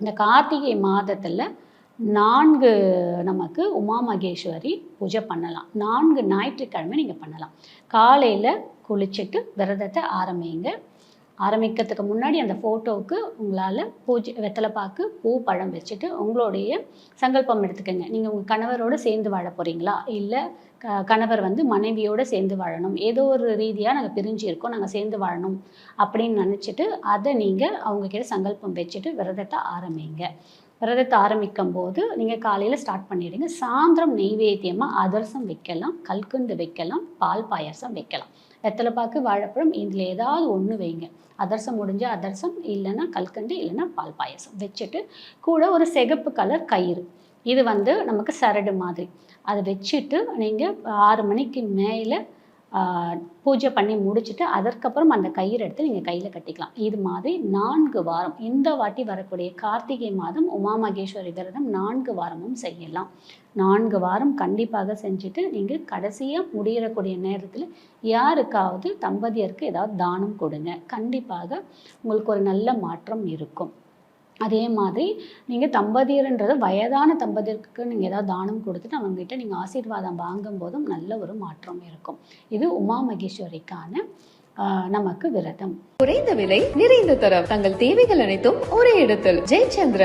இந்த கார்த்திகை மாதத்தில் நான்கு நமக்கு உமா மகேஸ்வரி பூஜை பண்ணலாம். நான்கு ஞாயிற்றுக்கிழமை நீங்கள் பண்ணலாம். காலையில் குளிச்சுட்டு விரதத்தை ஆரம்பிங்க. ஆரம்பிக்கிறதுக்கு முன்னாடி அந்த ஃபோட்டோவுக்கு உங்களால் பூஜை வெத்தலை பாக்கு பூ பழம் வச்சுட்டு உங்களுடைய சங்கல்பம் எடுத்துக்கோங்க. நீங்கள் உங்கள் கணவரோடு சேர்ந்து வாழ போகிறீங்களா இல்லை க கணவர் வந்து மனைவியோடு சேர்ந்து வாழணும். ஏதோ ஒரு ரீதியாக நாங்கள் பிரிஞ்சு இருக்கோம் நாங்கள் சேர்ந்து வாழணும் அப்படின்னு நினச்சிட்டு அதை நீங்கள் அவங்கக்கிட்ட சங்கல்பம் வச்சுட்டு விரதத்தை ஆரம்பிங்க. விரதத்தை ஆரம்பிக்கும் போது நீங்கள் காலையில் ஸ்டார்ட் பண்ணிடுங்க. சாயந்தரம் நெய்வேத்தியமாக அதிரசம் வைக்கலாம் கல்கண்டு வைக்கலாம் பால் பாயாசம் வைக்கலாம். வெத்தலைப்பாக்கு வாழைப்பழம் இதில் ஏதாவது ஒன்று வைங்க. அதிரசம் முடிஞ்சால் அதர்சம் இல்லைன்னா கல்கண்டு இல்லைன்னா பால் பாயாசம். வச்சுட்டு கூட ஒரு சிகப்பு கலர் கயிறு. இது வந்து நமக்கு சரடு மாதிரி. அதை வச்சுட்டு நீங்கள் ஆறு மணிக்கு மேலே பூஜை பண்ணி முடிச்சுட்டு அதற்கப்புறம் அந்த கயிறு எடுத்து நீங்கள் கையில் கட்டிக்கலாம். இது மாதிரி நான்கு வாரம் இந்த வாட்டி வரக்கூடிய கார்த்திகை மாதம் உமா மகேஸ்வரி விரதம் நான்கு வாரமும் செய்யலாம். நான்கு வாரம் கண்டிப்பாக செஞ்சுட்டு நீங்கள் கடைசியாக முடியறக்கூடிய நேரத்தில் யாருக்காவது தம்பதியருக்கு ஏதாவது தானம் கொடுங்க. கண்டிப்பாக உங்களுக்கு ஒரு நல்ல மாற்றம் இருக்கும். அதே மாதிரி நீங்கள் தம்பதியர்ன்றது வயதான தம்பதியருக்கு நீங்கள் ஏதாவது தானம் கொடுத்துட்டு அவங்ககிட்ட நீங்கள் ஆசீர்வாதம் வாங்கும் போதும் நல்ல ஒரு மாற்றம் இருக்கும். இது உமா மகேஸ்வரிக்கான நமக்கு விரதம். குறைந்த விலை நிறைந்த தரம். தங்கள் தேவைகள் அனைத்தும் ஒரே இடத்தில். ஜெயச்சந்திரன்.